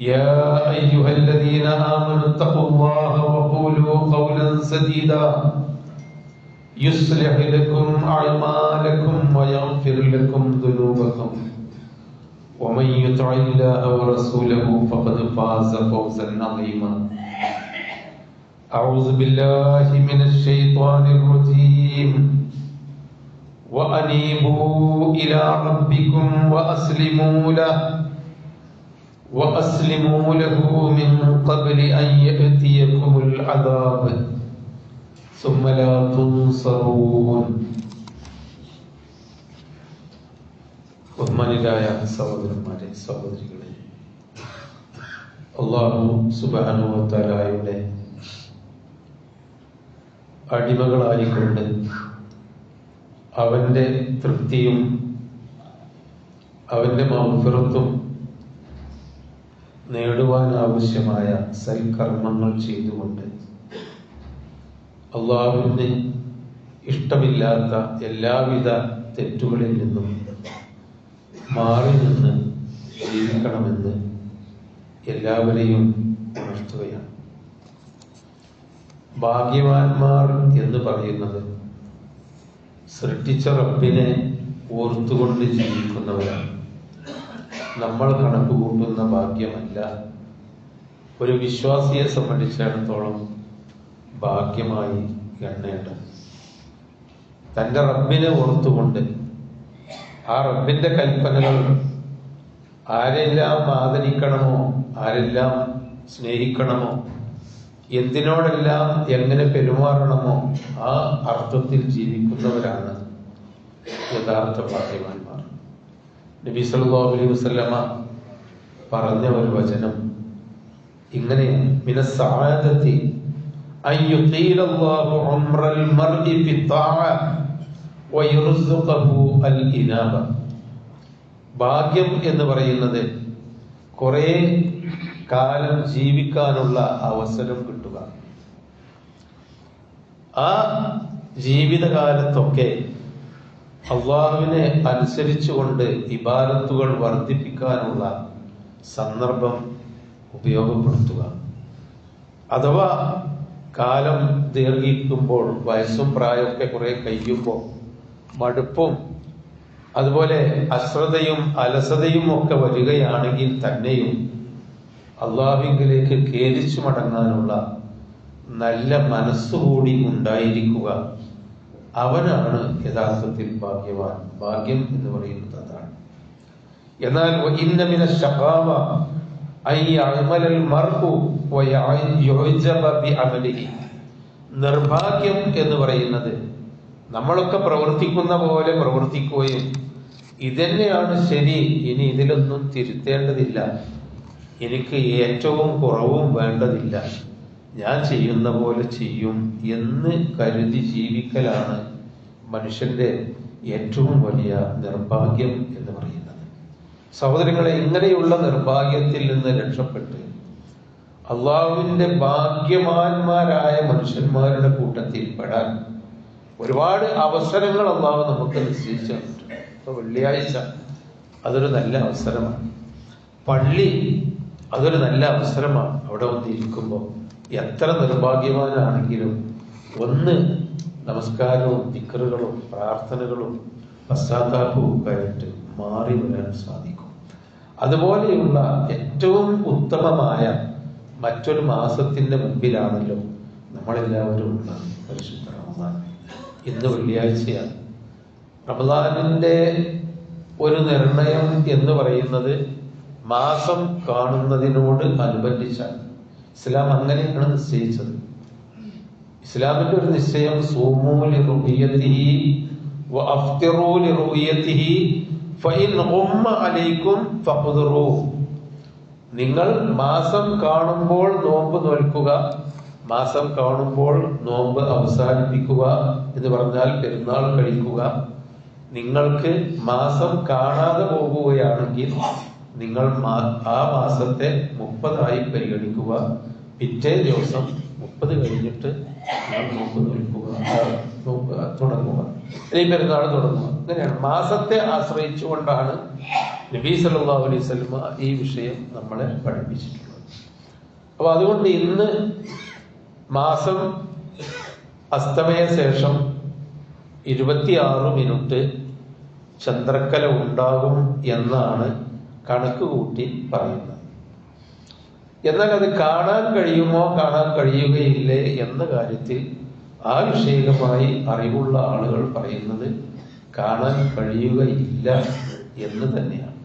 يا أيها الذين آمنوا اتقوا الله وقولوا قولا سديدا. يصلح لكم أعمالكم ويغفر لكم ذنوبكم. ومن يطع الله ورسوله فقد فاز فوزا عظيما. أعوذ بالله من الشيطان الرجيم. وأنيبوا إلى ربكم وأسلموا له. وأسلموا له من قبل أن يأتيكم العذاب ثم لا تنصرون ബഹുമാനിരായ സഹോദരന്മാരെ സഹോദരികളെ അള്ളാഹു സുബാനുവത്താലായുടെ അടിമകളായിക്കൊണ്ട് അവന്റെ തൃപ്തിയും അവന്റെ മൗഫിറത്തും നേടുവാൻ ആവശ്യമായ സൽക്കർമ്മങ്ങൾ ചെയ്തുകൊണ്ട് അള്ളാഹുവിന് ഇഷ്ടമില്ലാത്ത എല്ലാവിധ തെറ്റുകളിൽ നിന്നും മാറി നിന്ന് ജീവിക്കണമെന്ന് എല്ലാവരെയും ഉണർത്തുകയാണ്. ഭാഗ്യവാന്മാർ എന്ന് പറയുന്നത് സൃഷ്ടിച്ച റബ്ബിനെ ഓർത്തുകൊണ്ട് ജീവിക്കുന്നവരാണ്. നമ്മൾ കണക്ക് കൂട്ടുന്ന ഭാഗ്യമല്ല. ഒരു വിശ്വാസിയെ സംബന്ധിച്ചിടത്തോളം ഭാഗ്യമായി എണ്ണേണ്ടത്. തന്റെ റബ്ബിനെ ഓർത്തുകൊണ്ട് ആ റബ്ബിന്റെ കൽപ്പനകൾ ആരെല്ലാം ആദരിക്കണമോ ആരെല്ലാം സ്നേഹിക്കണമോ എന്തിനോടെല്ലാം എങ്ങനെ പെരുമാറണമോ ആ അർത്ഥത്തിൽ ജീവിക്കുന്നവരാണ് യഥാർത്ഥ ഭാഗ്യവാന്മാർ. നബി സല്ലല്ലാഹു അലൈഹി വസല്ലമ പറഞ്ഞ ഒരു വചനം ഇങ്ങനെ മിന സആദത്തി അൻ യുഖീല അല്ലാഹു ഉംറൽ മർഇ ഫി ത്വാഅ വയർസുഖഹു അൽ ഇനാബ. ഭാഗ്യം എന്ന് പറയുന്നത് കുറേ കാലം ജീവിക്കാനുള്ള അവസരം കിട്ടുക. ആ ജീവിതകാലത്തൊക്കെ അള്ളാഹുവിനെ അനുസരിച്ചുകൊണ്ട് ഇബാദത്തുകൾ വർദ്ധിപ്പിക്കാനുള്ള സന്ദർഭം ഉപയോഗപ്പെടുത്തുക. അഥവാ കാലം ദീർഘിക്കുമ്പോൾ വയസ്സും പ്രായമൊക്കെ കുറെ കഴിയുമ്പോൾ മടുപ്പും അതുപോലെ അശ്രദ്ധയും അലസതയും ഒക്കെ വരികയാണെങ്കിൽ തന്നെയും അള്ളാഹുവിലേക്ക് കേരിച്ചു മടങ്ങാനുള്ള നല്ല മനസ്സുകൂടി ഉണ്ടായിരിക്കുക. അവനാണ് യഥാർത്ഥത്തിൽ ഭാഗ്യവാൻ. ഭാഗ്യം എന്ന് പറയുന്നത് അതാണ്. എന്നാൽ ഇന്നമിന ബിഅമലിഹി നിർഭാഗ്യം എന്ന് പറയുന്നത് നമ്മളൊക്കെ പ്രവർത്തിക്കുന്ന പോലെ പ്രവർത്തിക്കുകയും ഇതന്നെയാണ് ശരി. ഇനി ഇതിലൊന്നും തിരുത്തേണ്ടതില്ല. എനിക്ക് ഏറ്റവും കുറവും വേണ്ടതില്ല. ഞാൻ ചെയ്യുന്ന പോലെ ചെയ്യും എന്ന് കരുതി ജീവിക്കലാണ് മനുഷ്യന്റെ ഏറ്റവും വലിയ നിർഭാഗ്യം എന്ന് പറയുന്നത്. സഹോദരങ്ങളെ ഇങ്ങനെയുള്ള നിർഭാഗ്യത്തിൽ നിന്ന് രക്ഷപ്പെട്ട് അള്ളാഹുവിന്റെ ഭാഗ്യവാന്മാരായ മനുഷ്യന്മാരുടെ കൂട്ടത്തിൽ പെടാൻ ഒരുപാട് അവസരങ്ങൾ അള്ളാഹു നമുക്ക് നിശ്ചയിച്ചിട്ടുണ്ട് തന്നിട്ടുണ്ട്. ഇപ്പൊ വെള്ളിയാഴ്ച അതൊരു നല്ല അവസരമാണ്. പള്ളി അതൊരു നല്ല അവസരമാണ് അവിടെ വന്നിരിക്കുമ്പോൾ എത്ര നിർഭാഗ്യവാനാണെങ്കിലും ഒന്ന് നമസ്കാരവും ദിക്കറുകളും പ്രാർത്ഥനകളും പശ്ചാത്താപവും ആയിട്ട് മാറി വരാൻ സാധിക്കും. അതുപോലെയുള്ള ഏറ്റവും ഉത്തമമായ മറ്റൊരു മാസത്തിന്റെ മുമ്പിലാണല്ലോ നമ്മളെല്ലാവരും പരിശുദ്ധ റമദാൻ. ഇന്ന് വെള്ളിയാഴ്ചയാണ്. റമദാനിന്റെ ഒരു നിർണയം എന്ന് പറയുന്നത് മാസം കാണുന്നതിനോട് അനുബന്ധിച്ചാണ്. ഇസ്ലാം അങ്ങനെയാണ് നിശ്ചയിച്ചത്. ഇസ്ലാമിന്റെ ഒരു നിശ്ചയം നിങ്ങൾ മാസം കാണുമ്പോൾ നോമ്പ് നോൽക്കുക മാസം കാണുമ്പോൾ നോമ്പ് അവസാനിപ്പിക്കുക എന്ന് പറഞ്ഞാൽ പെരുന്നാൾ കഴിക്കുക. നിങ്ങൾക്ക് മാസം കാണാതെ പോകുകയാണെങ്കിൽ നിങ്ങൾ ആ മാസത്തെ മുപ്പതായി പരിഗണിക്കുക. പിറ്റേ ദിവസം മുപ്പത് കഴിഞ്ഞിട്ട് തുടങ്ങുക. അല്ലെങ്കിൽ പെരുന്നാൾ തുടങ്ങുക. അങ്ങനെയാണ് മാസത്തെ ആശ്രയിച്ചുകൊണ്ടാണ് നബീ സല്ലാ അലൈഹി സ്വലമ ഈ വിഷയം നമ്മളെ പഠിപ്പിച്ചിട്ടുള്ളത്. അപ്പൊ അതുകൊണ്ട് ഇന്ന് മാസം അസ്തമയ ശേഷം ഇരുപത്തിയാറ് മിനിറ്റ് ചന്ദ്രക്കല ഉണ്ടാകും എന്നാണ് കണക്ക് കൂട്ടി പറയുന്നത് എന്നാൽ അത് കാണാൻ കഴിയുമോ കാണാൻ കഴിയുകയില്ലേ എന്ന കാര്യത്തിൽ ആ വിഷയകമായി അറിവുള്ള ആളുകൾ പറയുന്നത് കാണാൻ കഴിയുകയില്ല എന്ന് തന്നെയാണ്.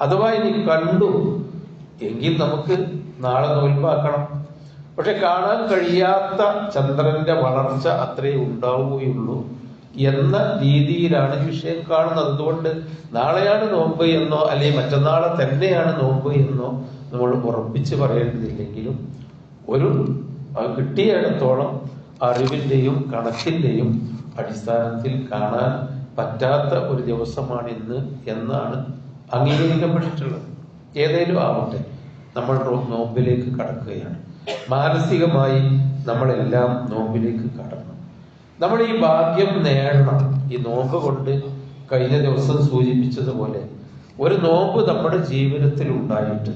അഥവാ ഇനി കണ്ടു എങ്കിൽ നമുക്ക് നാളെ നോൽപ്പാക്കണം. പക്ഷെ കാണാൻ കഴിയാത്ത ചന്ദ്രന്റെ വളർച്ച അത്രേ ഉണ്ടാവുകയുള്ളൂ. എന്ന രീതിയിലാണ് വിഷയം കാണുന്നത്. അതുകൊണ്ട് നാളെയാണ് നോമ്പ് എന്നോ അല്ലെങ്കിൽ മറ്റന്നാളെ തന്നെയാണ് നോമ്പ് എന്നോ നമ്മൾ ഉറപ്പിച്ച് പറയേണ്ടതില്ലെങ്കിലും ഒരു കിട്ടിയിടത്തോളം അറിവിന്റെയും കണക്കിന്റെയും അടിസ്ഥാനത്തിൽ കാണാൻ പറ്റാത്ത ഒരു ദിവസമാണ് ഇന്ന് എന്നാണ് അംഗീകരിക്കപ്പെട്ടിട്ടുള്ളത്. ഏതേലും ആവട്ടെ നമ്മൾ നോമ്പിലേക്ക് കടക്കുകയാണ്. മാനസികമായി നമ്മളെല്ലാം നോമ്പിലേക്ക് കടന്നു. നമ്മൾ ഈ ഭാഗ്യം നേടണം. ഈ നോമ്പ് കൊണ്ട് കഴിഞ്ഞ ദിവസം സൂചിപ്പിച്ചതുപോലെ ഒരു നോമ്പ് നമ്മുടെ ജീവിതത്തിൽ ഉണ്ടായിട്ട്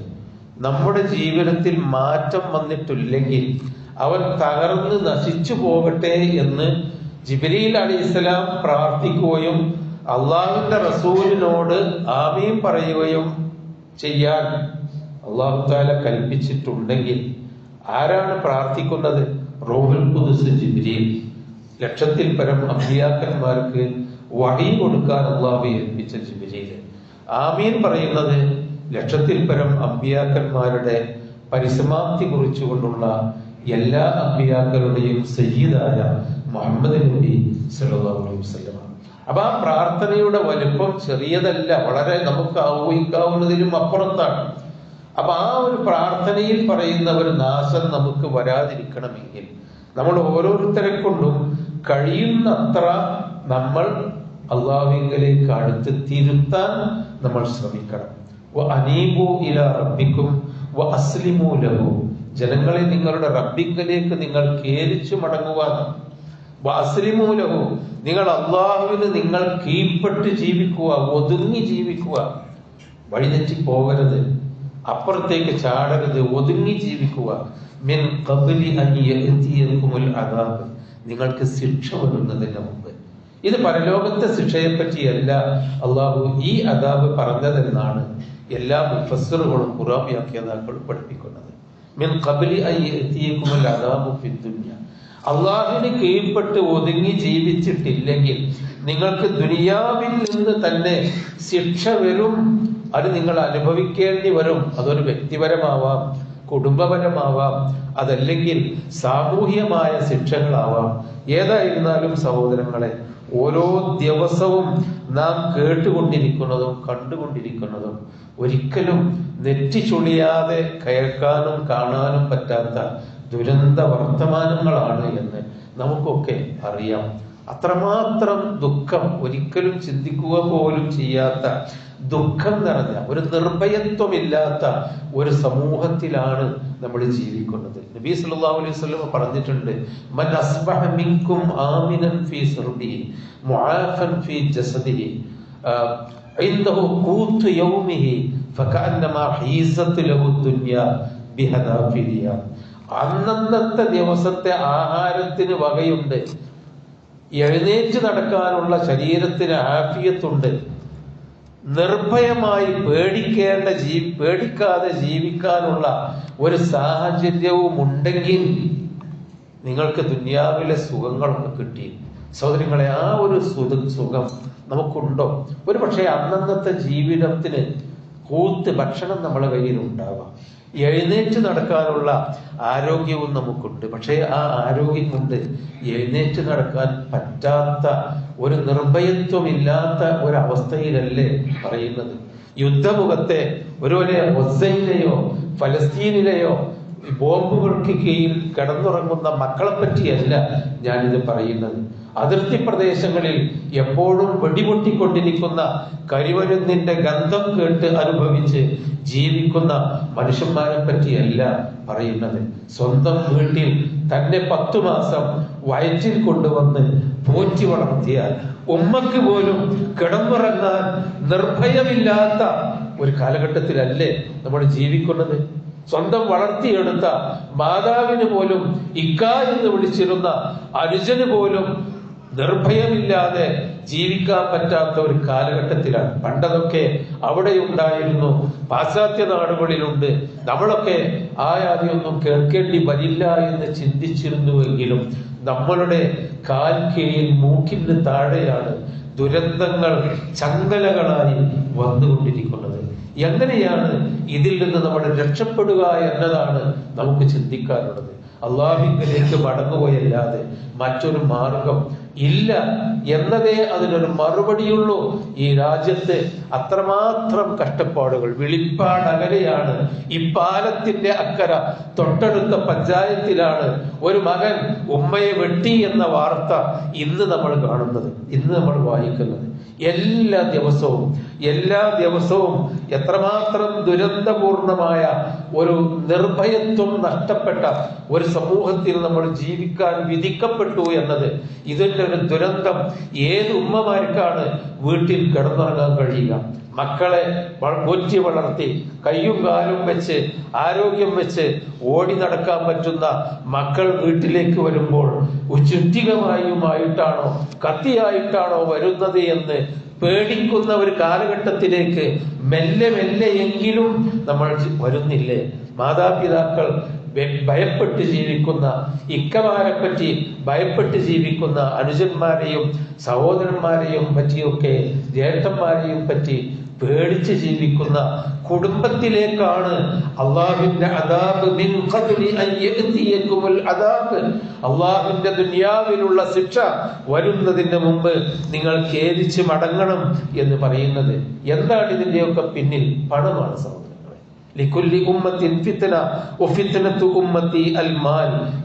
നമ്മുടെ ജീവിതത്തിൽ മാറ്റം വന്നിട്ടില്ലെങ്കിൽ അവൻ തകർന്ന് നശിച്ചു പോകട്ടെ എന്ന് ജിബിരിയിൽ അലി ഇസ്ലാം പ്രാർത്ഥിക്കുകയും അള്ളാഹുവിന്റെ റസൂലിനോട് ആമീൻ പറയുകയും ചെയ്യാൻ അള്ളാഹു താല കൽപ്പിച്ചിട്ടുണ്ടെങ്കിൽ ആരാണ് പ്രാർത്ഥിക്കുന്നത്? റോഹുൽ കുദുസ് ജിബ്രീൽ. ലക്ഷത്തിൽ പരം അമ്പിയാക്കന്മാർക്ക് വഴി കൊടുക്കാൻ അള്ളാഹു ഏൽപ്പിച്ച ജിബ്രീൽ ആമീൻ പറയുന്നത് ലക്ഷത്തിൽ പരം അമ്പിയാക്കന്മാരുടെ പരിസമാപ്തി കുറിച്ചുകൊണ്ടുള്ള എല്ലാ അമ്പിയാക്കളുടെയും സയ്യിദായ മുഹമ്മദ് നബി സല്ലല്ലാഹു വസല്ലം അപ്പൊ ആ പ്രാർത്ഥനയുടെ വലുപ്പം ചെറിയതല്ല വളരെ നമുക്ക് ഊഹിക്കാവുന്നതിലും അപ്പുറത്താണ്. അപ്പൊ ആ ഒരു പ്രാർത്ഥനയിൽ പറയുന്ന ഒരു നാശം നമുക്ക് വരാതിരിക്കണമെങ്കിൽ നമ്മൾ ഓരോരുത്തരെ കൊണ്ടും കഴിയുന്നത്ര നമ്മൾ അള്ളാഹുവിലേക്ക് അടുത്ത് തിരുത്താൻ നമ്മൾ ശ്രമിക്കണം. ജനങ്ങളെ നിങ്ങളുടെ റബ്ബിങ്കലേക്ക് നിങ്ങൾ കേരിച്ചു മടങ്ങുവാൻ. അസ്ലിമൂലവും നിങ്ങൾ അള്ളാഹുവിന് നിങ്ങൾ കീഴ്പ്പെട്ട് ജീവിക്കുക ഒതുങ്ങി ജീവിക്കുക. വഴിതെറ്റി പോകരുത്. അപ്പുറത്തേക്ക് ചാടരുത് ഒതുങ്ങി ജീവിക്കുക. മിൻ കബലി അൻ അതാബ് നിങ്ങൾക്ക് ശിക്ഷ വരുന്നതിന് മുമ്പ്. ഇത് പരലോകത്തെ ശിക്ഷയെ പറ്റിയല്ല അള്ളാഹു ഈ അതാബ് പറഞ്ഞതെന്നാണ് എല്ലാ മുഫസറുകളും വ്യാഖ്യാതാക്കളും പഠിപ്പിക്കുന്നത്. മിൻ കബലി യഅതിയകുമുൽ അദാബു ഫിദ്ദുനിയ അള്ളാഹുവിന് കീഴ്പ്പെട്ട് ഒതുങ്ങി ജീവിച്ചിട്ടില്ലെങ്കിൽ നിങ്ങൾക്ക് ദുനിയാവിൽ നിന്ന് തന്നെ ശിക്ഷ വരും അത് നിങ്ങൾ അനുഭവിക്കേണ്ടി വരും. അതൊരു വ്യക്തിപരമാവാം. കുടുംബപരമാവാം അതല്ലെങ്കിൽ സാമൂഹ്യമായ ശിക്ഷകളാവാം. ഏതായിരുന്നാലും സഹോദരങ്ങളെ ഓരോ ദിവസവും നാം കേട്ടുകൊണ്ടിരിക്കുന്നതും കണ്ടുകൊണ്ടിരിക്കുന്നതും ഒരിക്കലും നെറ്റിച്ചുളിയാതെ കേൾക്കാനും കാണാനും പറ്റാത്ത ദുരന്ത വർത്തമാനങ്ങളാണ് എന്ന് നമുക്കൊക്കെ അറിയാം. അത്രമാത്രം ദുഃഖം ഒരിക്കലും ചിന്തിക്കുക പോലും ചെയ്യാത്ത ദുഃഖം നിറഞ്ഞ ഒരു നിർഭയത്വമില്ലാത്ത ഒരു സമൂഹത്തിലാണ് നമ്മൾ ജീവിക്കുന്നത്. നബി സല്ലല്ലാഹു അലൈഹി വസല്ലം പറഞ്ഞിട്ടുണ്ട് മൻ അസ്ബഹ മിൻകും ആമിനൻ ഫീ സർബി മുആഫൻ ഫീ ജസദിഹി ഇൻദഹു ഖൂത്ത് യൗമിഹി ഫകഅന്നമാ ഹീസത്ത് ലഹു ദുനിയ ബിഹദാഫിരിയ അന്നന്നത്തെ ദിവസത്തെ ആഹാരത്തിന് വകയുണ്ട്. എഴുന്നേറ്റ് നടക്കാനുള്ള ശരീരത്തിന് ആഫിയത്തുണ്ട്. നിർഭയമായി പേടിക്കേണ്ട ജീ പേടിക്കാതെ ജീവിക്കാനുള്ള ഒരു സാഹചര്യവും ഉണ്ടെങ്കിൽ നിങ്ങൾക്ക് ദുന്യാവിലെ സുഖങ്ങളൊക്കെ കിട്ടി. സഹോദരങ്ങളെ ആ ഒരു സുഖ നമുക്കുണ്ടോ? ഒരു പക്ഷേ അന്നന്നത്തെ ജീവിതത്തിന് കൂത്ത് ഭക്ഷണം നമ്മളെ കയ്യിൽ ഉണ്ടാവാം എഴുന്നേറ്റ് നടക്കാനുള്ള ആരോഗ്യവും നമുക്കുണ്ട്. പക്ഷേ ആ ആരോഗ്യം കൊണ്ട് എഴുന്നേറ്റ് നടക്കാൻ പറ്റാത്ത ഒരു നിർഭയത്വമില്ലാത്ത ഒരവസ്ഥയിലല്ലേ പറയുന്നത്. യുദ്ധമുഖത്തെ ഒരുപോലെ ഒസൈനിലെയോ ഫലസ്തീനിലെയോ ബോംബുകൾക്ക് കീഴിൽ കിടന്നുറങ്ങുന്ന മക്കളെ പറ്റിയല്ല ഞാനിത് പറയുന്നത്. അതിർത്തി പ്രദേശങ്ങളിൽ എപ്പോഴും വെടിപൊട്ടിക്കൊണ്ടിരിക്കുന്ന കരിമരുന്നിന്റെ ഗന്ധം കേട്ട് അനുഭവിച്ച് ജീവിക്കുന്ന മനുഷ്യന്മാരെ പറ്റിയല്ല പറയുന്നത്. സ്വന്തം വീട്ടിൽ തന്നെ പത്തു മാസം വയറ്റിൽ കൊണ്ടുവന്ന് പോറ്റി വളർത്തിയ ഉമ്മക്ക് പോലും കിടന്നുറങ്ങാൻ നിർഭയമില്ലാത്ത ഒരു കാലഘട്ടത്തിലല്ലേ നമ്മൾ ജീവിക്കുന്നത്? സ്വന്തം വളർത്തിയെടുത്ത മാതാവിന് പോലും ഇക്ക എന്ന് വിളിച്ചിരുന്ന അനുജന് പോലും നിർഭയമില്ലാതെ ജീവിക്കാൻ പറ്റാത്ത ഒരു കാലഘട്ടത്തിലാണ്. പണ്ടതൊക്കെ അവിടെ ഉണ്ടായിരുന്നു. പാശ്ചാത്യ നാടുകളിലുണ്ട്. നമ്മളൊക്കെ ആ യാതൊന്നും കേൾക്കേണ്ടി വരില്ല എന്ന് ചിന്തിച്ചിരുന്നുവെങ്കിലും നമ്മളുടെ കാൽ കീഴിൽ മൂക്കിന് താഴെയാണ് ദുരന്തങ്ങൾ ചങ്ങലകളായി വന്നുകൊണ്ടിരിക്കുന്നത്. എങ്ങനെയാണ് ഇതിൽ നിന്ന് നമ്മൾ രക്ഷപ്പെടുക എന്നതാണ് നമുക്ക് ചിന്തിക്കാനുള്ളത്. അള്ളാഹിങ്കിലേക്ക് മടങ്ങുകയല്ലാതെ മറ്റൊരു മാർഗം ഇല്ല എന്നതേ അതിനൊരു മറുപടിയുള്ളൂ. ഈ രാജ്യത്ത് അത്രമാത്രം കഷ്ടപ്പാടുകൾ വിളിപ്പാടകലെയാണ്. ഈ പാലത്തിന്റെ അക്കര തൊട്ടടുത്ത പഞ്ചായത്തിലാണ് ഒരു മകൻ ഉമ്മയെ വെട്ടി എന്ന വാർത്ത ഇന്ന് നമ്മൾ കാണുന്നത് ഇന്ന് നമ്മൾ വായിക്കുന്നത്. എല്ലാ ദിവസവും എല്ലാ ദിവസവും എത്രമാത്രം ദുരന്തപൂർണമായ ഒരു നിർഭയത്വം നഷ്ടപ്പെട്ട ഒരു സമൂഹത്തിൽ നമ്മൾ ജീവിക്കാൻ വിധിക്കപ്പെട്ടു എന്നത് ഇതിന്റെ ഒരു ദുരന്തം. ഏത് ഉമ്മമാർക്കാണ് വീട്ടിൽ കിടന്നുറങ്ങാൻ കഴിയുക? മക്കളെ കൊറ്റി വളർത്തി കയ്യും കാലും വെച്ച് ആരോഗ്യം വെച്ച് ഓടി നടക്കാൻ പറ്റുന്ന മക്കൾ വീട്ടിലേക്ക് വരുമ്പോൾ ചുറ്റികമായുമായിട്ടാണോ കത്തിയായിട്ടാണോ വരുന്നത് എന്ന് പേടിക്കുന്ന ഒരു കാലഘട്ടത്തിലേക്ക് മെല്ലെ മെല്ലെ എങ്കിലും നമ്മൾ വരുന്നില്ലേ? മാതാപിതാക്കൾ ഭയപ്പെട്ട് ജീവിക്കുന്ന ഇക്കമാരെ പറ്റി ഭയപ്പെട്ട് ജീവിക്കുന്ന അനുജന്മാരെയും സഹോദരന്മാരെയും പറ്റിയൊക്കെ ജ്യേഷ്ഠന്മാരെയും പറ്റി പേടിച്ച് ജീവിക്കുന്ന കുടുംബത്തിലേക്കാണ് അള്ളാഹുവിന്റെ അദാബ് മിൻ അള്ളാഹുവിന്റെ ദുനിയാവിലുള്ള ശിക്ഷ വരുന്നതിന് മുമ്പ് നിങ്ങൾ ഖേദിച്ച് മടങ്ങണം എന്ന് പറയുന്നത് എന്താണ് ഇതിന്റെയൊക്കെ പിന്നിൽ? പണമാണ്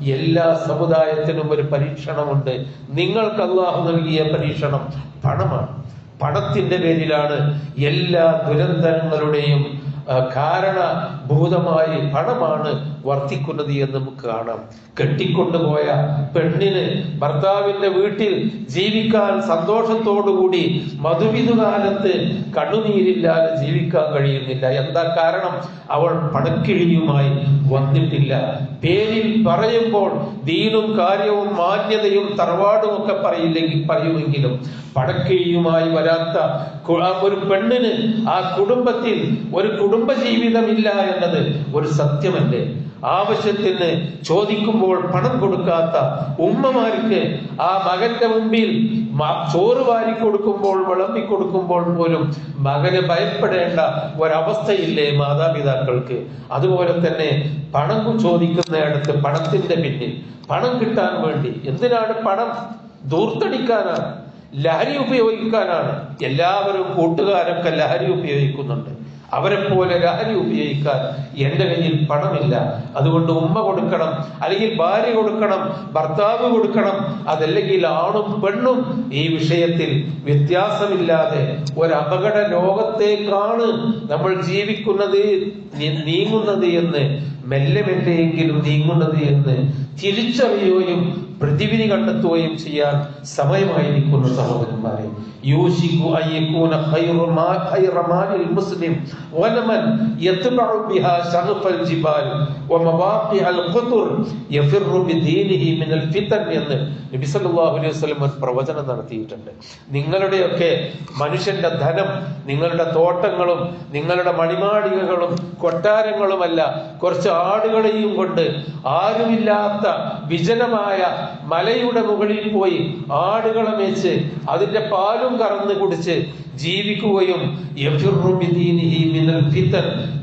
എല്ലാ സമുദായത്തിനും ഒരു പരീക്ഷണമുണ്ട്. നിങ്ങൾക്ക് അള്ളാഹു നൽകിയ പരീക്ഷണം പണമാണ്. പണത്തിന്റെ പേരിലാണ് എല്ലാ ദുരന്തങ്ങളുടെയും ആ, കാരണഭൂതമായി പണമാണ് വർത്തിക്കുന്നത് എന്ന് നമുക്ക് കാണാം. കെട്ടിക്കൊണ്ടുപോയ പെണ്ണിന് ഭർത്താവിന്റെ വീട്ടിൽ ജീവിക്കാൻ സന്തോഷത്തോടുകൂടി മധുവിധുകാലത്ത് കണ്ണുനീരില്ലാതെ ജീവിക്കാൻ കഴിയുന്നില്ല. എന്താ കാരണം? അവൾ പണക്കിഴിയുമായി വന്നിട്ടില്ല. പേരിൽ പറയുമ്പോൾ ദീനും കാര്യവും മാന്യതയും തറവാടും ഒക്കെ പറയില്ലെങ്കിൽ പറയുമെങ്കിലും പടക്കിഴിയുമായി വരാത്ത ഒരു പെണ്ണിന് ആ കുടുംബത്തിൽ ഒരു കുടുംബ ജീവിതമില്ല എന്നത് ഒരു സത്യമല്ലേ? ആവശ്യത്തിന് ചോദിക്കുമ്പോൾ പണം കൊടുക്കാത്ത ഉമ്മമാർക്ക് ആ മകന്റെ മുമ്പിൽ ചോറ് വാരി കൊടുക്കുമ്പോൾ വിളമ്പി കൊടുക്കുമ്പോൾ പോലും മകന് ഭയപ്പെടേണ്ട ഒരവസ്ഥയില്ലേ മാതാപിതാക്കൾക്ക്? അതുപോലെ തന്നെ പണം ചോദിക്കുന്നിടത്ത് പണത്തിന്റെ പിന്നിൽ. പണം കിട്ടാൻ വേണ്ടി എന്തിനാണ് പണം? ദൂർത്തടിക്കാനാണ്. ലഹരി ഉപയോഗിക്കാനാണ്. എല്ലാവരും കൂട്ടുകാരൊക്കെ ലഹരി ഉപയോഗിക്കുന്നുണ്ട്. അവരെ പോലെ ലഹരി ഉപയോഗിക്കാൻ എന്റെ കയ്യിൽ പണമില്ല. അതുകൊണ്ട് ഉമ്മ കൊടുക്കണം അല്ലെങ്കിൽ ഭാര്യ കൊടുക്കണം ഭർത്താവ് കൊടുക്കണം അതല്ലെങ്കിൽ ആണും പെണ്ണും ഈ വിഷയത്തിൽ വ്യത്യാസമില്ലാതെ ഒരു അപകട ലോകത്തേക്കാണ് നമ്മൾ ജീവിക്കുന്നത് നീങ്ങുന്നത് എന്ന് മെല്ലെ മെല്ലെയെങ്കിലും നീങ്ങുന്നത് എന്ന് തിരിച്ചറിയുകയും പ്രതിവിധി കണ്ടെത്തുകയും ചെയ്യാൻ സമയമായിരിക്കുന്നു സഹോദരന്മാരെ. ഖൈറ മാലിൽ മുസ്ലിം യത്ബഉ ബിഹാ ജിബാൽ വമവാഖിഅൽ ഖുതുർ യഫിറു മിനൽ എന്ന് നബി സല്ലല്ലാഹു അലൈഹി വസല്ലം പ്രവചനം നടത്തിയിട്ടുണ്ട്. നിങ്ങളുടെയൊക്കെ മനുഷ്യന്റെ ധനം നിങ്ങളുടെ തോട്ടങ്ങളും നിങ്ങളുടെ മണിമാളികകളും കൊട്ടാരങ്ങളുമല്ല കുറച്ച് ആടുകളെയും കൊണ്ട് ആരുമില്ലാത്ത വിജനമായ മലയുടെ മുകളിൽ പോയി ആടുകളെ മേച്ച് അതിന്റെ പാലും കറന്ന് കുടിച്ച് ജീവിക്കുകയും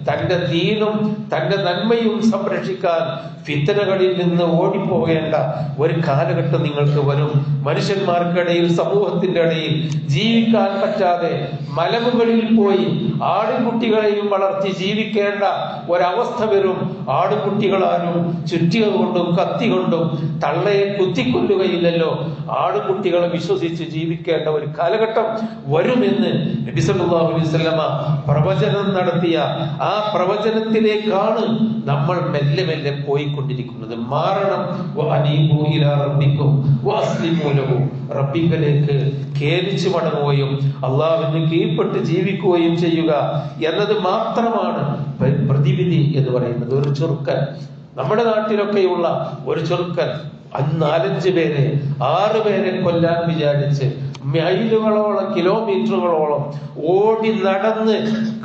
തന്റെ ദീനും തന്റെ നന്മയും സംരക്ഷിക്കാൻ ഫിത്തനകളിൽ നിന്ന് ഓടിപ്പോകേണ്ട ഒരു കാലഘട്ടം നിങ്ങൾക്ക് വരും. മനുഷ്യന്മാർക്കിടയിൽ സമൂഹത്തിന്റെ ഇടയിൽ ജീവിക്കാൻ പറ്റാതെ മലമുകളിൽ പോയി ആടുകുട്ടികളെയും വളർത്തി ജീവിക്കേണ്ട ഒരവസ്ഥ വരും. ആടുകുട്ടികളാരും ചുറ്റിക കൊണ്ടും കത്തി കൊണ്ടും തള്ളയെ കുത്തിക്കൊല്ലുകയില്ലല്ലോ. ആടുകുട്ടികളെ വിശ്വസിച്ച് ജീവിക്കേണ്ട ഒരു കാലഘട്ടം വരുമെന്ന് സല്ലല്ലാഹു അലൈഹി വസല്ലമ പ്രവചനം നടത്തിയ ആ പ്രവചനത്തിലേക്കാണ് നമ്മൾ മെല്ലെ മെല്ലെ പോയിക്കൊണ്ടിരിക്കുന്നത്. മാറണം. വ അനീബു ഇലാ റബ്ബിക്കും വ അസ്ലിമൂ ലഹു. റബ്ബിങ്കലേക്ക് കേലിച്ചു മടങ്ങുകയും അള്ളാഹുവിന് കീഴ്പ്പെട്ട് ജീവിക്കുകയും ചെയ്യുക എന്നത് മാത്രമാണ് പ്രതിവിധി എന്ന് പറയുന്നത്. ഒരു ചെറുക്കൻ. നമ്മുടെ നാട്ടിലൊക്കെയുള്ള ഒരു ചെറുക്കൻ അന്ന് നാലഞ്ച് പേരെ ആറ് പേരെ കൊല്ലാൻ വിചാരിച്ച് മൈലുകളോളം കിലോമീറ്ററുകളോളം ഓടി നടന്ന്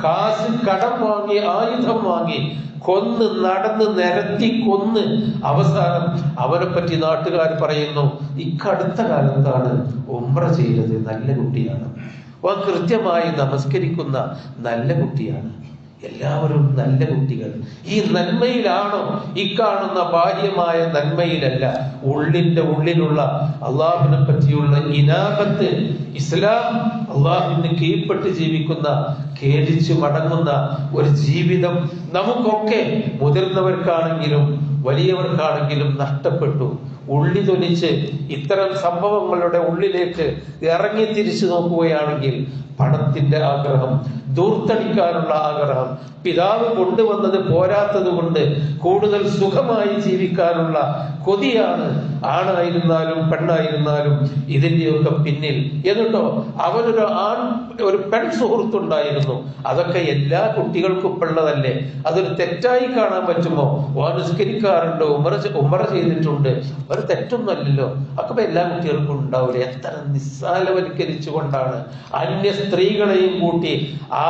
കാശ് കടം വാങ്ങി ആയുധം വാങ്ങി കൊന്ന് നടന്ന് നിരത്തി കൊന്ന് അവസാനം അവനെ പറ്റി നാട്ടുകാർ പറയുന്നു ഇക്കടുത്ത കാലത്താണ് ഉമ്ര ചെയ്തത് നല്ല കുട്ടിയാണ്. കൃത്യമായി നമസ്കരിക്കുന്ന നല്ല കുട്ടിയാണ്. എല്ലാവരും നല്ല കുട്ടികൾ. ഈ നന്മയിലാണോ? ഈ കാണുന്ന ബാഹ്യമായ നന്മയിലല്ല. ഉള്ളിന്റെ ഉള്ളിലുള്ള അള്ളാഹുവിനെ പറ്റിയുള്ള ഇനാപത്ത് ഇസ്ലാം അള്ളാഹുവിന് കീഴ്പ്പെട്ട് ജീവിക്കുന്ന ഖേദിച്ചു മടങ്ങുന്ന ഒരു ജീവിതം നമുക്കൊക്കെ മുതിർന്നവർക്കാണെങ്കിലും വലിയവർക്കാണെങ്കിലും നഷ്ടപ്പെട്ടു. ഉള്ളി തൊലിച്ച് ഇത്തരം സംഭവങ്ങളുടെ ഉള്ളിലേക്ക് ഇറങ്ങി തിരിച്ചു നോക്കുകയാണെങ്കിൽ പണത്തിന്റെ ആഗ്രഹം ദൂർത്തടിക്കാനുള്ള ആഗ്രഹം പിതാവ് കൊണ്ടുവന്നത് പോരാത്തത് കൊണ്ട് കൂടുതൽ സുഖമായി ജീവിക്കാനുള്ള കൊതിയാണ് ആണായിരുന്നാലും പെണ്ണായിരുന്നാലും ഇതിന്റെയൊക്കെ പിന്നിൽ. എന്നിട്ടോ അവനൊരു ആൺ ഒരു പെൺ സുഹൃത്തുണ്ടായിരുന്നു. അതൊക്കെ എല്ലാ കുട്ടികൾക്കും ഉള്ളതല്ലേ? അതൊരു തെറ്റായി കാണാൻ പറ്റുമോ? ഓ നിസ്കരിക്കാറുണ്ട് ഉമറ ചെയ്തിട്ടുണ്ട്. ചെയ്തിട്ടുണ്ട് ഒരു തെറ്റൊന്നുമല്ലല്ലോ. അതൊക്കെ എല്ലാ കുട്ടികൾക്കും ഉണ്ടാവില്ല എത്ര നിസ്സാരവൽക്കരിച്ചുകൊണ്ടാണ് അന്യ സ്ത്രീകളെയും കൂട്ടി ആ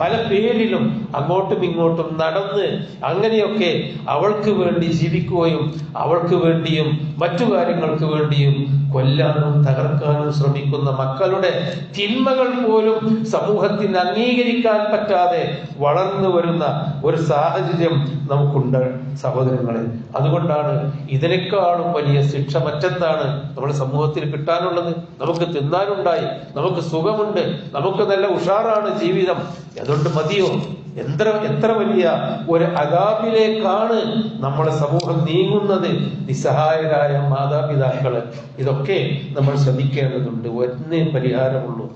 പല പേരിലും അങ്ങോട്ടും ഇങ്ങോട്ടും നടന്ന് അങ്ങനെയൊക്കെ അവൾക്ക് വേണ്ടി ജീവിക്കുകയും അവൾക്ക് വേണ്ടിയും മറ്റു കാര്യങ്ങൾക്ക് വേണ്ടിയും കൊല്ലാനും തകർക്കാനും ശ്രമിക്കുന്ന മക്കളുടെ തിന്മകൾ പോലും സമൂഹത്തിന് അംഗീകരിക്കാൻ പറ്റാതെ വളർന്നു വരുന്ന ഒരു സാഹചര്യം നമുക്കുണ്ട് സഹോദരങ്ങളെ. അതുകൊണ്ടാണ് ഇതിനേക്കാളും വലിയ ശിക്ഷ? മറ്റെന്താണ് നമ്മുടെ സമൂഹത്തിൽ കിട്ടാനുള്ളത്? നമുക്ക് തിന്നാനുണ്ടായി. നമുക്ക് സുഖമുണ്ട്. നമുക്ക് നല്ല ഉഷാറാണ് ജീവിതം. അതുകൊണ്ട് മതിയോ? എത്ര എത്ര വലിയ ഒരു അതാപിലേക്കാണ് നമ്മളെ സമൂഹം നീങ്ങുന്നത്? നിസ്സഹായരായ മാതാപിതാക്കൾ. ഇതൊക്കെ നമ്മൾ ശ്രദ്ധിക്കേണ്ടതുണ്ട്. ഒന്നേ പരിഹാരമുള്ളൂ.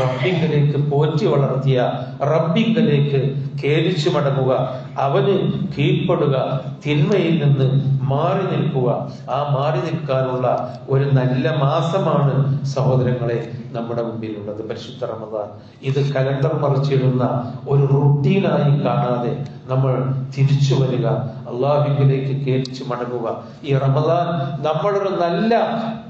റബ്ബിങ്കലേക്ക് പോറ്റി വളർത്തിയ റബ്ബിങ്കലേക്ക് ഖേദിച്ചു മടങ്ങുക അവന് കീഴ്പ്പെടുക തിന്മയിൽ നിന്ന് മാറി നിൽക്കുക. ആ മാറി നിൽക്കാനുള്ള ഒരു നല്ല മാസമാണ് സഹോദരങ്ങളെ നമ്മുടെ മുമ്പിലുള്ളത് പരിശുദ്ധ റമദാൻ. ഇത് കലണ്ടർ മറിച്ചിടുന്ന ഒരു റുട്ടീനായി കാണാതെ നമ്മൾ തിരിച്ചു വരിക. അള്ളാഹുവിലേക്ക് കേരിച്ചു മടങ്ങുക. ഈ റമദാൻ നമ്മളൊരു നല്ല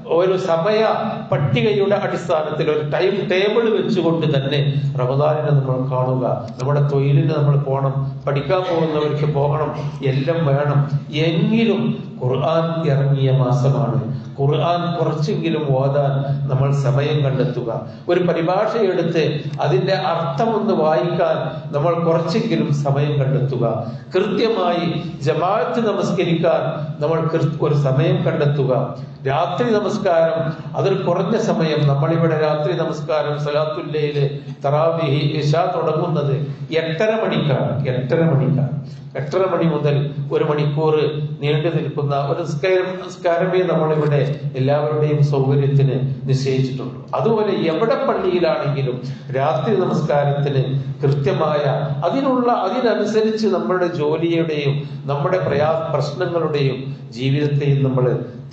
ഒരു സമയ പട്ടികയുടെ അടിസ്ഥാനത്തിൽ ഒരു ടൈം ടേബിൾ വെച്ചുകൊണ്ട് തന്നെ റമദാനിനെ നമ്മൾ കാണുക. നമ്മുടെ തൊഴിലിന് നമ്മൾ പോകണം. പഠിക്കാൻ പോകുന്നവർക്ക് പോകണം. എല്ലാം വേണം. എങ്കിലും ഖുർആൻ ഇറങ്ങിയ മാസമാണ്. ഖുർആൻ കുറച്ചെങ്കിലും ഓതാൻ നമ്മൾ സമയം കണ്ടെത്തുക. ഒരു പരിഭാഷ എടുത്ത് അർത്ഥം ഒന്ന് വായിക്കാൻ നമ്മൾ കുറച്ചെങ്കിലും സമയം കണ്ടെത്തുക. കൃത്യമായി ജമാഅത്ത് നമസ്കരിക്കാൻ നമ്മൾ ഒരു സമയം കണ്ടെത്തുക. രാത്രി നമസ്കാരം അതൊരു കുറഞ്ഞ സമയം. നമ്മളിവിടെ രാത്രി നമസ്കാരം സലാത്തുല്ലയിലെ തറാവിഹി ഇഷ തുടങ്ങുന്നത് എട്ടര മണിക്കാണ്. എട്ടര മണിക്കാണ്. എട്ടര മണി മുതൽ ഒരു മണിക്കൂർ നീണ്ടു നിൽക്കുന്ന ഒരു നിസ്കാരം നിസ്കാരമേ നമ്മളിവിടെ എല്ലാവരുടെയും സൗകര്യത്തിന് നിശ്ചയിച്ചിട്ടുള്ളൂ. അതുപോലെ എവിടെ പള്ളിയിലാണെങ്കിലും രാത്രി നമസ്കാരത്തിന് കൃത്യമായ അതിനുള്ള അതിനനുസരിച്ച് നമ്മുടെ ജോലിയുടെയും നമ്മുടെ പ്രയാ പ്രശ്നങ്ങളുടെയും ജീവിതത്തെയും നമ്മൾ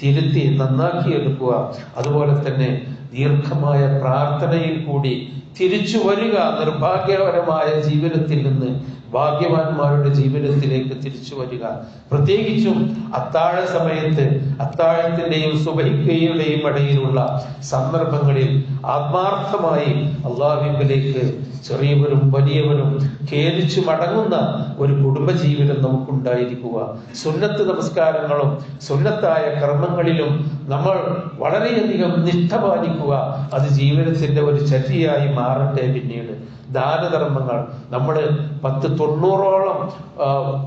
തിരുത്തി നന്നാക്കി എടുക്കുക അതുപോലെ തന്നെ ദീർഘമായ പ്രാർത്ഥനയിൽ കൂടി തിരിച്ചു വരിക നിർഭാഗ്യപരമായ ജീവിതത്തിൽ നിന്ന് ഭാഗ്യവാന്മാരുടെ ജീവിതത്തിലേക്ക് തിരിച്ചു വരിക. പ്രത്യേകിച്ചും അത്താഴ സമയത്ത് അത്താഴത്തിന്റെയും സുബൈക്കയുടെയും ഇടയിലുള്ള സന്ദർഭങ്ങളിൽ ആത്മാർത്ഥമായി അള്ളാഹുവിലേക്ക് ചെറിയവരും വലിയവരും ഖേദിച്ചു മടങ്ങുന്ന ഒരു കുടുംബജീവിതം നമുക്കുണ്ടായിരിക്കുക. സുന്നത്ത് നമസ്കാരങ്ങളും സുന്നത്തായ കർമ്മങ്ങളിലും നമ്മൾ വളരെയധികം നിഷ്ഠ പാലിക്കുക. അത് ജീവിതത്തിന്റെ ഒരു ചര്യയായി മാറട്ടെ പിന്നീട്. ദാനധർമ്മങ്ങൾ നമ്മൾ പത്ത് തൊണ്ണൂറോളം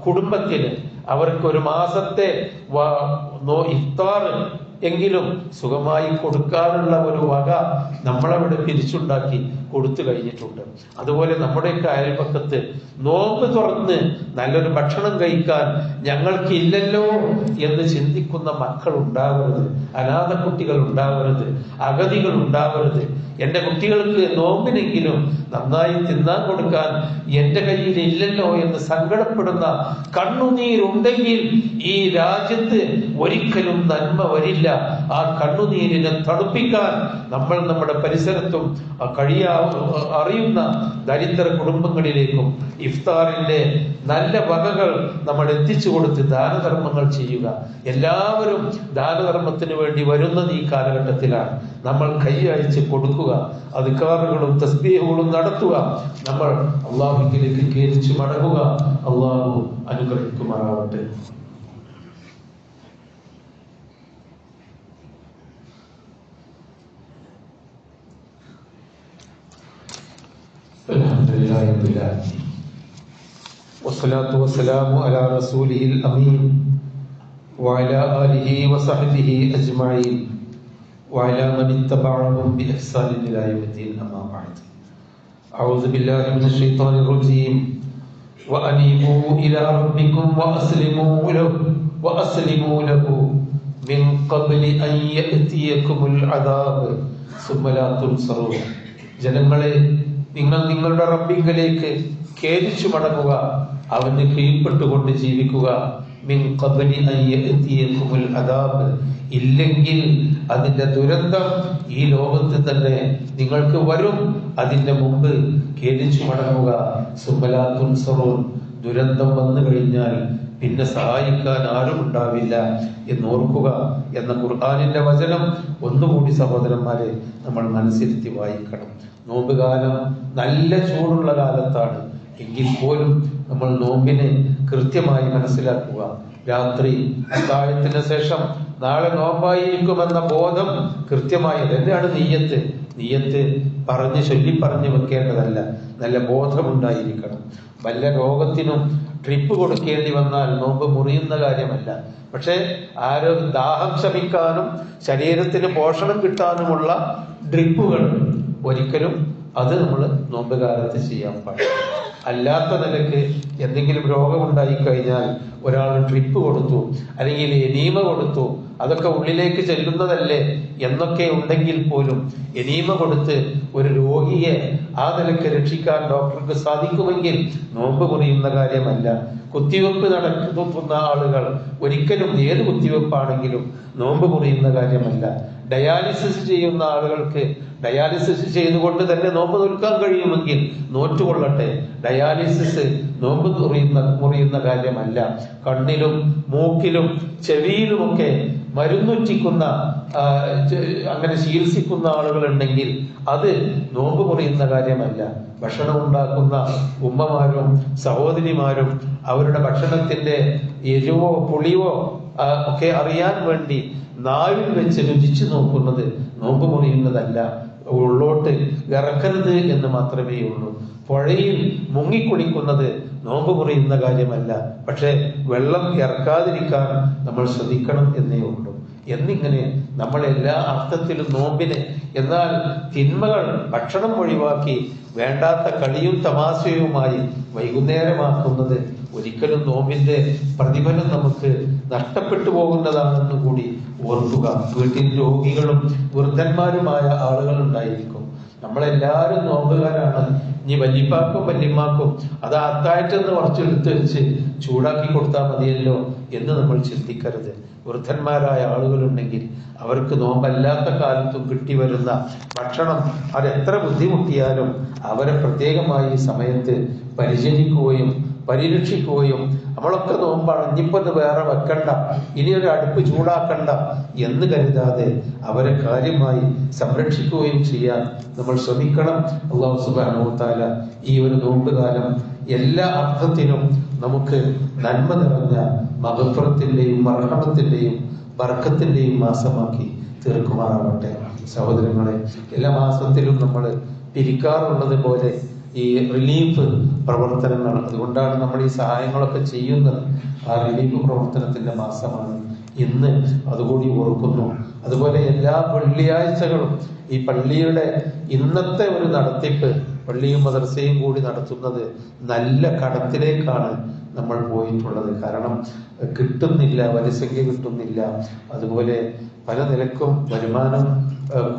കുടുംബത്തിന് അവർക്ക് ഒരു മാസത്തെ ഇഫ്താർ എങ്കിലും സുഖമായി കൊടുക്കാനുള്ള ഒരു വക നമ്മളവിടെ പിരിച്ചുണ്ടാക്കി കൊടുത്തു കഴിഞ്ഞിട്ടുണ്ട്. അതുപോലെ നമ്മുടെയൊക്കെ അയൽപക്കത്ത് നോമ്പ് തുറന്ന് നല്ലൊരു ഭക്ഷണം കഴിക്കാൻ ഞങ്ങൾക്ക് ഇല്ലല്ലോ എന്ന് ചിന്തിക്കുന്ന മക്കൾ ഉണ്ടാവരുത് അനാഥ കുട്ടികൾ ഉണ്ടാവരുത് അഗതികൾ ഉണ്ടാവരുത് എന്റെ കുട്ടികൾക്ക് നോമ്പിനെങ്കിലും നന്നായി തിന്നാൻ കൊടുക്കാൻ എന്റെ കയ്യിൽ ഇല്ലല്ലോ എന്ന് സങ്കടപ്പെടുന്ന കണ്ണുനീരുണ്ടെങ്കിൽ ഈ രാജ്യത്ത് ഒരിക്കലും നന്മ വരില്ല. ആ കണ്ണുനീരിനെ തണുപ്പിക്കാൻ നമ്മൾ നമ്മുടെ പരിസരത്തും കഴിയാ അറിയുന്ന ദരിദ്ര കുടുംബങ്ങളിലേക്കും ഇഫ്താറിന്റെ നല്ല വകകൾ നമ്മൾ എത്തിച്ചു കൊടുത്ത് ദാനധർമ്മങ്ങൾ ചെയ്യുക. എല്ലാവരും ദാനധർമ്മത്തിന് വേണ്ടി വരുന്നത് ഈ കാലഘട്ടത്തിലാണ്. നമ്മൾ കൈ അയച്ച് കൊടുക്കുക അധികാറുകളും തസ്ബീഹുകളും നടത്തുക. നമ്മൾ അള്ളാഹുക്കിലേക്ക് കേരിച്ചു മടങ്ങുക. അള്ളാഹു അനുഗ്രഹിക്കുമാറാവട്ടെ. الحمد لله رب العالمين والصلاة والسلام على رسوله الأمين وعلى آله وصحبه أجمعين وعلى من اتبعهم بإحسان إلى يوم الدين أما بعد أعوذ بالله من الشيطان الرجيم وأنيبوا إلى ربكم وأسلموا له وأسلموا له من قبل أن يأتيكم العذاب ثم لا تنصرون ജനങ്ങളെ നിങ്ങൾ നിങ്ങളുടെ റബ്ബിങ്കലേക്ക് ഖേദിച്ചു മടങ്ങുക അവന് കീഴ്പ്പെട്ടുകൊണ്ട് ജീവിക്കുക. ഇല്ലെങ്കിൽ അതിന്റെ ദുരന്തം ഈ ലോകത്ത് തന്നെ നിങ്ങൾക്ക് വരും. അതിന്റെ മുമ്പ് ഖേദിച്ചു മടങ്ങുക. സുബലാത്തുൻ ദുരന്തം വന്നു കഴിഞ്ഞാൽ പിന്നെ സഹായിക്കാൻ ആരും ഉണ്ടാവില്ല എന്ന് ഓർക്കുക എന്ന ഖുർആാനിന്റെ വചനം ഒന്നുകൂടി സഹോദരന്മാരെ നമ്മൾ മനസ്സിരുത്തി വായിക്കണം. നോമ്പ് കാലം നല്ല ചൂടുള്ള കാലത്താണ്. എങ്കിൽ പോലും നമ്മൾ നോമ്പിനെ കൃത്യമായി മനസ്സിലാക്കുക. രാത്രി അത്താഴത്തിന് ശേഷം നാളെ നോമ്പായിരിക്കുമെന്ന ബോധം കൃത്യമായി തന്നെയാണ് നീയത്ത് നീയത്ത് പറഞ്ഞ് ചൊല്ലി പറഞ്ഞു വെക്കേണ്ടതല്ല. നല്ല ബോധമുണ്ടായിരിക്കണം. വല്ല രോഗത്തിനും ട്രിപ്പ് കൊടുക്കേണ്ടി വന്നാൽ നോമ്പ് മുറിയുന്ന കാര്യമല്ല. പക്ഷേ ആരോഗ്യ ദാഹം ശമിക്കാനും ശരീരത്തിന് പോഷണം കിട്ടാനുമുള്ള ഡ്രിപ്പുകൾ ഒരിക്കലും അത് നമ്മൾ നോമ്പ് കാലത്ത് ചെയ്യാൻ പാടില്ല. അല്ലാത്ത നിലയ്ക്ക് എന്തെങ്കിലും രോഗമുണ്ടായി കഴിഞ്ഞാൽ ഒരാൾ ട്രിപ്പ് കൊടുത്തു അല്ലെങ്കിൽ എനീമ കൊടുത്തു അതൊക്കെ ഉള്ളിലേക്ക് ചെല്ലുന്നതല്ലേ എന്നൊക്കെ ഉണ്ടെങ്കിൽ പോലും എനീമ കൊടുത്ത് ഒരു രോഗിയെ ആ നിലയ്ക്ക് രക്ഷിക്കാൻ ഡോക്ടർക്ക് സാധിക്കുമെങ്കിൽ നോമ്പ് മുറിയുന്ന കാര്യമല്ല. കുത്തിവെപ്പ് നടത്തുന്ന ആളുകൾ ഒരിക്കലും ഏത് കുത്തിവെപ്പാണെങ്കിലും നോമ്പ് മുറിയുന്ന കാര്യമല്ല. ഡയാലിസിസ് ചെയ്യുന്ന ആളുകൾക്ക് ഡയാലിസിസ് ചെയ്തുകൊണ്ട് തന്നെ നോമ്പ് നിൽക്കാൻ കഴിയുമെങ്കിൽ നോറ്റുകൊള്ളട്ടെ. ഡയാലിസിസ് നോമ്പ് തുറിയുന്ന മുറിയുന്ന കാര്യമല്ല. കണ്ണിലും മൂക്കിലും ചെവിയിലുമൊക്കെ മരുന്നുറ്റിക്കുന്ന അങ്ങനെ ചികിത്സിക്കുന്ന ആളുകളുണ്ടെങ്കിൽ അത് നോമ്പ് മുറിയുന്ന കാര്യമല്ല. ഭക്ഷണം ഉണ്ടാക്കുന്ന ഉമ്മമാരും സഹോദരിമാരും അവരുടെ ഭക്ഷണത്തിന്റെ എരിവോ പുളിയോ ഒക്കെ അറിയാൻ വേണ്ടി നാവിൽ വെച്ച് രുചിച്ചു നോക്കുന്നത് നോമ്പ് മുറിയുന്നതല്ല. ഉള്ളോട്ട് ഇറക്കരുത് എന്ന് മാത്രമേ ഉള്ളൂ പുഴയിൽ മുങ്ങിക്കുളിക്കുന്നത് നോമ്പ് കുറയുന്ന കാര്യമല്ല. പക്ഷെ വെള്ളം ഇറക്കാതിരിക്കാൻ നമ്മൾ ശ്രദ്ധിക്കണം എന്നേ ഉള്ളൂ. എന്നിങ്ങനെ നമ്മൾ എല്ലാ അർത്ഥത്തിലും നോമ്പിന് എന്നാൽ തിന്മകൾ ഭക്ഷണം ഒഴിവാക്കി വേണ്ടാത്ത കളിയും തമാശയുമായി വൈകുന്നേരമാക്കുന്നത് ഒരിക്കലും നോമ്പിന്റെ പ്രതിഫലം നമുക്ക് നഷ്ടപ്പെട്ടു പോകുന്നതാണെന്ന് കൂടി ഓർക്കുക. വീട്ടിൽ രോഗികളും വൃദ്ധന്മാരുമായ ആളുകൾ ഉണ്ടായിരിക്കും. നമ്മളെല്ലാവരും നോമ്പുകാരാണ്. ഇനി വല്യപ്പാക്കും വല്യമ്മാക്കും അത് അത്തായിട്ടെന്ന് കുറച്ചെടുത്ത് വെച്ച് ചൂടാക്കി കൊടുത്താൽ മതിയല്ലോ എന്ന് നമ്മൾ ചിന്തിക്കരുത്. വൃദ്ധന്മാരായ ആളുകളുണ്ടെങ്കിൽ അവർക്ക് നോമ്പല്ലാത്ത കാലത്തും കിട്ടി വരുന്ന ഭക്ഷണം അതെത്ര ബുദ്ധിമുട്ടിയാലും അവരെ പ്രത്യേകമായി സമയത്ത് പരിചരിക്കുകയും പരിരക്ഷിക്കുകയും നമ്മളൊക്കെ നോമ്പാണ് ഇനിയിപ്പോ ഇത് വേറെ വെക്കണ്ട. ഇനിയൊരു അടുപ്പ് ചൂടാക്കണ്ട എന്ന് കരുതാതെ അവരെ കാര്യമായി സംരക്ഷിക്കുകയും ചെയ്യാൻ നമ്മൾ ശ്രമിക്കണം. അള്ളാഹു സുബാനോത്താല ഈ ഒരു നോമ്പ് കാലം എല്ലാ അർത്ഥത്തിനും നമുക്ക് നന്മ നിറഞ്ഞ മകപ്പുറത്തിന്റെയും മർഹമത്തിന്റെയും വർക്കത്തിന്റെയും മാസമാക്കി തീർക്കുമാറാവട്ടെ. സഹോദരങ്ങളെ എല്ലാ മാസത്തിലും നമ്മൾ പിരിക്കാറുള്ളത് പോലെ ഈ റിലീഫ് പ്രവർത്തനങ്ങൾ അതുകൊണ്ടാണ് നമ്മൾ ഈ സഹായങ്ങളൊക്കെ ചെയ്യുന്നത്. ആ റിലീഫ് പ്രവർത്തനത്തിന്റെ മാസമാണ് ഇന്ന് അതുകൂടി ഓർക്കുന്നു. അതുപോലെ എല്ലാ വെള്ളിയാഴ്ചകളും ഈ പള്ളിയുടെ ഇന്നത്തെ ഒരു നടത്തിപ്പ് പള്ളിയും മദർസയും കൂടി നടത്തുന്നത് നല്ല കടത്തിലേക്കാണ് നമ്മൾ പോയിട്ടുള്ളത്. കാരണം കിട്ടുന്നില്ല വരിസംഖ്യ കിട്ടുന്നില്ല. അതുപോലെ പല നിലക്കും വരുമാനം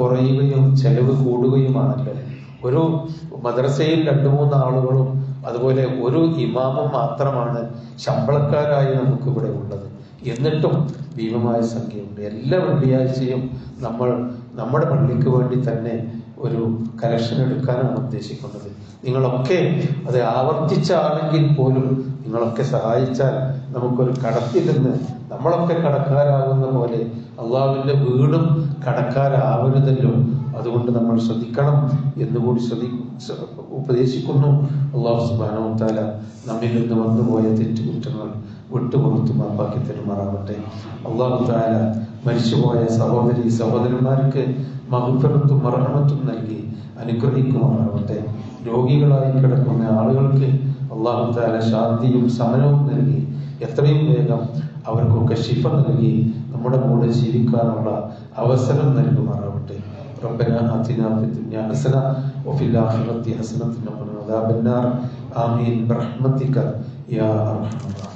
കുറയുകയും ചെലവ് കൂടുകയുമാണല്ലോ. ഒരു മദ്രസയിൽ രണ്ടു മൂന്ന് ആളുകളും അതുപോലെ ഒരു ഇമാമും മാത്രമാണ് ശമ്പളക്കാരായി നമുക്ക് ഇവിടെ ഉള്ളത്. എന്നിട്ടും ഭീമമായ സംഖ്യയുണ്ട്. എല്ലാ വെള്ളിയാഴ്ചയും നമ്മൾ നമ്മുടെ പള്ളിക്ക് വേണ്ടി തന്നെ ഒരു കലക്ഷൻ എടുക്കാനാണ് ഉദ്ദേശിക്കുന്നത്. നിങ്ങളൊക്കെ അത് ആവർത്തിച്ചാണെങ്കിൽ പോലും നിങ്ങളൊക്കെ സഹായിച്ചാൽ നമുക്കൊരു കടത്തിൽ നമ്മളൊക്കെ കടക്കാരാകുന്ന പോലെ അള്ളാഹുവിന്റെ വീടും കടക്കാരാവരുതല്ലോ. അതുകൊണ്ട് നമ്മൾ ശ്രദ്ധിക്കണം എന്നുകൂടി ശ്രദ്ധി ശ്ര- ഉപദേശിക്കുന്നു. അള്ളാഹു സുബാനവും താല നമ്മിൽ നിന്ന് വന്നുപോയ തെറ്റുകുറ്റങ്ങൾ വിട്ടുപുറത്തു മാപ്പാക്കി തെരുമാറാവട്ടെ അള്ളാഹു താല മരിച്ചുപോയ സഹോദരി സഹോദരന്മാർക്ക് മഹുഫറത്തും മറഹമത്തും നൽകി അനുഗ്രഹിക്കുമാറാവട്ടെ രോഗികളായി കിടക്കുന്ന ആളുകൾക്ക് അള്ളാഹു താല ശാന്തിയും സമനവും നൽകി എത്രയും വേഗം അവർക്കൊക്കെ ശിഫ നൽകി നമ്മുടെ കൂടെ ജീവിക്കാനുള്ള അവസരം നൽകുമാറാവട്ടെ ربنا آتنا في الدنيا حسنة وفي الآخرة حسنة وقنا عذاب النار آمين برحمتك يا أرحم الراحمين